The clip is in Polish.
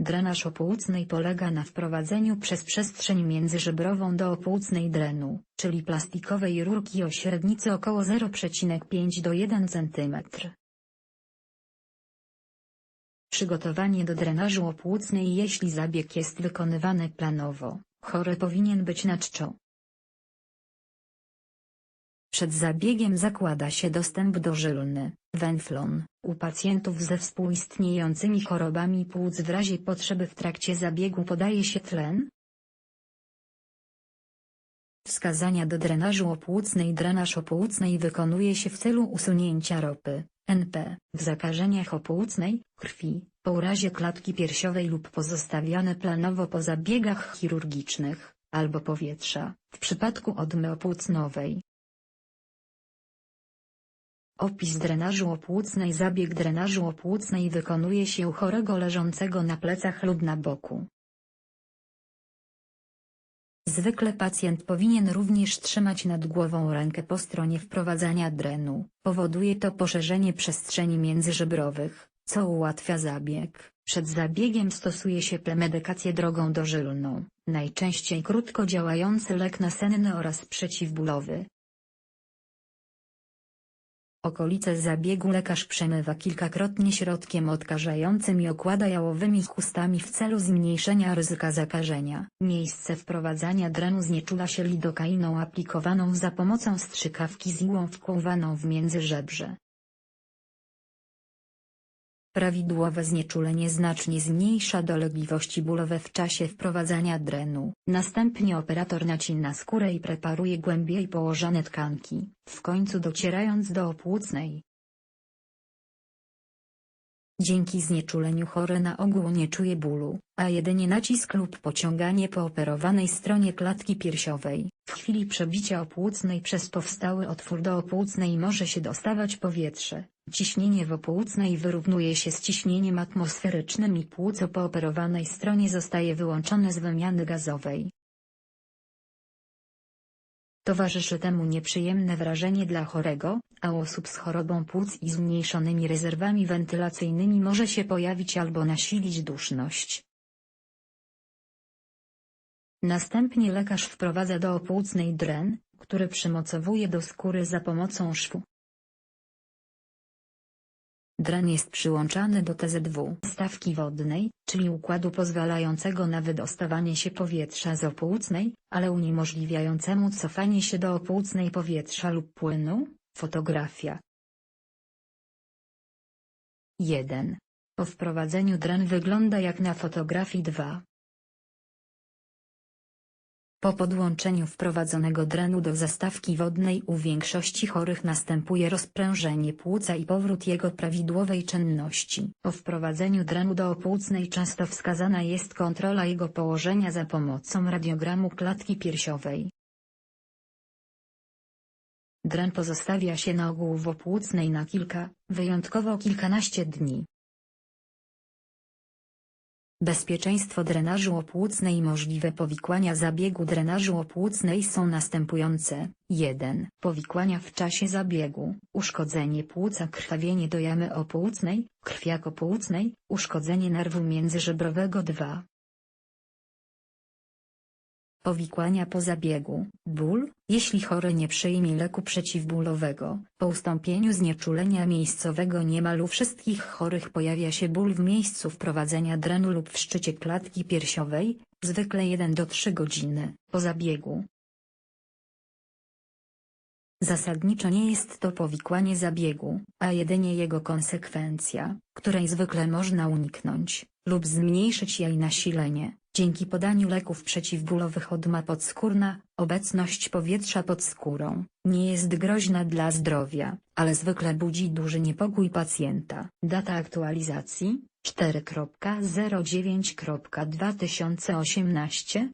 Drenaż opłucnej polega na wprowadzeniu przez przestrzeń międzyżebrową do opłucnej drenu, czyli plastikowej rurki o średnicy około 0,5 do 1 cm. Przygotowanie do drenażu opłucnej Jeśli zabieg jest wykonywany planowo, chory powinien być na czczo. Przed zabiegiem zakłada się dostęp dożylny, węflon, u pacjentów ze współistniejącymi chorobami płuc w razie potrzeby w trakcie zabiegu podaje się tlen. Wskazania do drenażu opłucnej Drenaż opłucnej wykonuje się w celu usunięcia ropy, NP, w zakażeniach opłucnej, krwi, po urazie klatki piersiowej lub pozostawiane planowo po zabiegach chirurgicznych, albo powietrza, w przypadku odmy opłucnowej. Opis drenażu opłucnej Zabieg drenażu opłucnej wykonuje się u chorego leżącego na plecach lub na boku. Zwykle pacjent powinien również trzymać nad głową rękę po stronie wprowadzania drenu. Powoduje to poszerzenie przestrzeni międzyżebrowych, co ułatwia zabieg. Przed zabiegiem stosuje się premedykację drogą dożylną, najczęściej krótko działający lek nasenny oraz przeciwbólowy. Okolice zabiegu lekarz przemywa kilkakrotnie środkiem odkażającym i okłada jałowymi chustami w celu zmniejszenia ryzyka zakażenia. Miejsce wprowadzania drenu znieczula się lidokainą aplikowaną za pomocą strzykawki z iłą wkłuwaną w międzyżebrze. Prawidłowe znieczulenie znacznie zmniejsza dolegliwości bólowe w czasie wprowadzania drenu. Następnie operator nacina skórę i preparuje głębiej położone tkanki, w końcu docierając do opłucnej. Dzięki znieczuleniu chory na ogół nie czuje bólu, a jedynie nacisk lub pociąganie po operowanej stronie klatki piersiowej. W chwili przebicia opłucnej przez powstały otwór do opłucnej może się dostawać powietrze. Ciśnienie w opłucnej wyrównuje się z ciśnieniem atmosferycznym i płuco po operowanej stronie zostaje wyłączone z wymiany gazowej. Towarzyszy temu nieprzyjemne wrażenie dla chorego, a u osób z chorobą płuc i zmniejszonymi rezerwami wentylacyjnymi może się pojawić albo nasilić duszność. Następnie lekarz wprowadza do opłucnej dren, który przymocowuje do skóry za pomocą szwu. Dren jest przyłączany do TZW stawki wodnej, czyli układu pozwalającego na wydostawanie się powietrza z opłucnej, ale uniemożliwiającemu cofanie się do opłucnej powietrza lub płynu, fotografia. 1. Po wprowadzeniu dren wygląda jak na fotografii 2. Po podłączeniu wprowadzonego drenu do zastawki wodnej u większości chorych następuje rozprężenie płuca i powrót jego prawidłowej czynności. Po wprowadzeniu drenu do opłucnej często wskazana jest kontrola jego położenia za pomocą radiogramu klatki piersiowej. Dren pozostawia się na ogół w opłucnej na kilka, wyjątkowo kilkanaście dni. Bezpieczeństwo drenażu opłucnej Możliwe powikłania zabiegu drenażu opłucnej są następujące. 1. Powikłania w czasie zabiegu, uszkodzenie płuca krwawienie do jamy opłucnej, krwiak opłucnej, uszkodzenie nerwu międzyżebrowego 2. Powikłania po zabiegu, ból, jeśli chory nie przyjmie leku przeciwbólowego, po ustąpieniu znieczulenia miejscowego niemal u wszystkich chorych pojawia się ból w miejscu wprowadzenia drenu lub w szczycie klatki piersiowej, zwykle 1 do 3 godziny, po zabiegu. Zasadniczo nie jest to powikłanie zabiegu, a jedynie jego konsekwencja, której zwykle można uniknąć, lub zmniejszyć jej nasilenie. Dzięki podaniu leków przeciwbólowych odma podskórna, obecność powietrza pod skórą, nie jest groźna dla zdrowia, ale zwykle budzi duży niepokój pacjenta. Data aktualizacji 4.09.2018